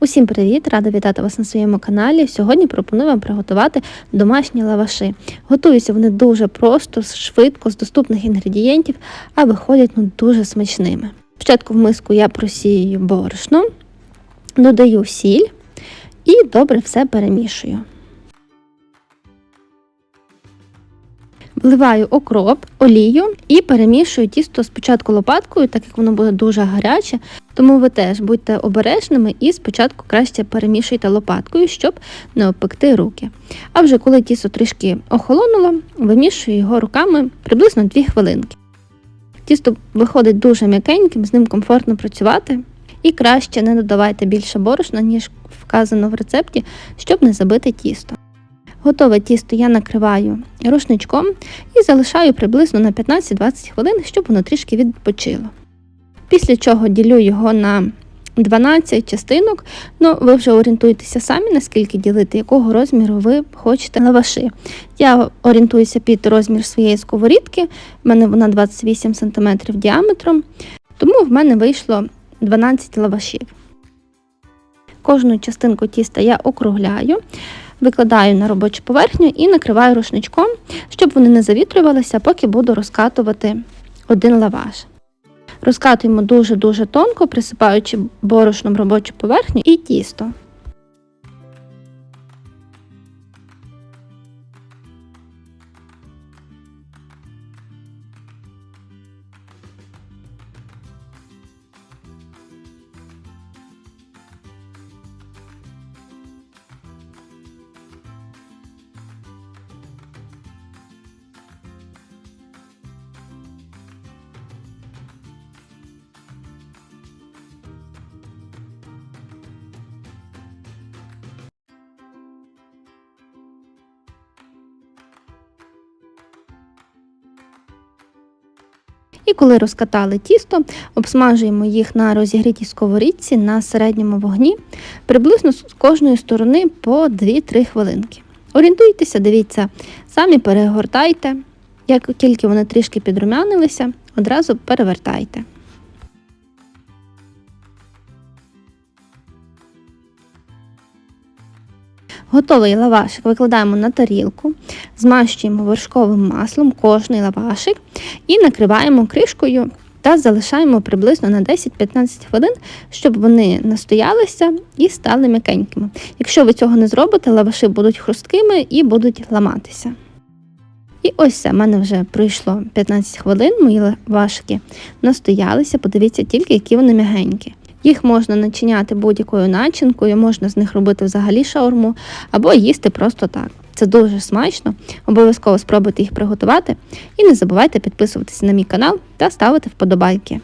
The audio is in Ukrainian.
Усім привіт! Рада вітати вас на своєму каналі. Сьогодні пропоную вам приготувати домашні лаваші. Готуються вони дуже просто, швидко, з доступних інгредієнтів, а виходять ну, дуже смачними. Спочатку в миску я просію борошно, додаю сіль і добре все перемішую. Вливаю окроп, олію і перемішую тісто спочатку лопаткою, так як воно буде дуже гаряче, тому ви теж будьте обережними і спочатку краще перемішуйте лопаткою, щоб не опекти руки. А вже коли тісто трішки охолонуло, вимішую його руками приблизно 2 хвилинки. Тісто виходить дуже м'якеньким, з ним комфортно працювати. І краще не додавайте більше борошна, ніж вказано в рецепті, щоб не забити тісто. Готове тісто я накриваю рушничком і залишаю приблизно на 15-20 хвилин, щоб воно трішки відпочило. Після чого ділю його на 12 частинок, ну ви вже орієнтуєтеся самі, наскільки ділити, якого розміру ви хочете лаваши. Я орієнтуюся під розмір своєї сковорідки, в мене вона 28 см діаметром, тому в мене вийшло 12 лавашів. Кожну частинку тіста я округляю викладаю на робочу поверхню і накриваю рушничком, щоб вони не завітрювалися, поки буду розкатувати один лаваш. Розкатуємо дуже-дуже тонко, присипаючи борошном робочу поверхню і тісто. І коли розкатали тісто, обсмажуємо їх на розігрітій сковорідці на середньому вогні приблизно з кожної сторони по 2-3 хвилинки. Орієнтуйтеся, дивіться, самі перегортайте. Як тільки вони трішки підрумянилися, одразу перевертайте. Готовий лавашик викладаємо на тарілку, змащуємо вершковим маслом кожний лавашик і накриваємо кришкою та залишаємо приблизно на 10-15 хвилин, щоб вони настоялися і стали м'якенькими. Якщо ви цього не зробите, лаваши будуть хрусткими і будуть ламатися. І ось все, в мене вже пройшло 15 хвилин, мої лавашики настоялися, подивіться тільки, які вони м'ягенькі. Їх можна начиняти будь-якою начинкою, можна з них робити взагалі шаурму або їсти просто так. Це дуже смачно. Обов'язково спробуйте їх приготувати. І не забувайте підписуватися на мій канал та ставити вподобайки.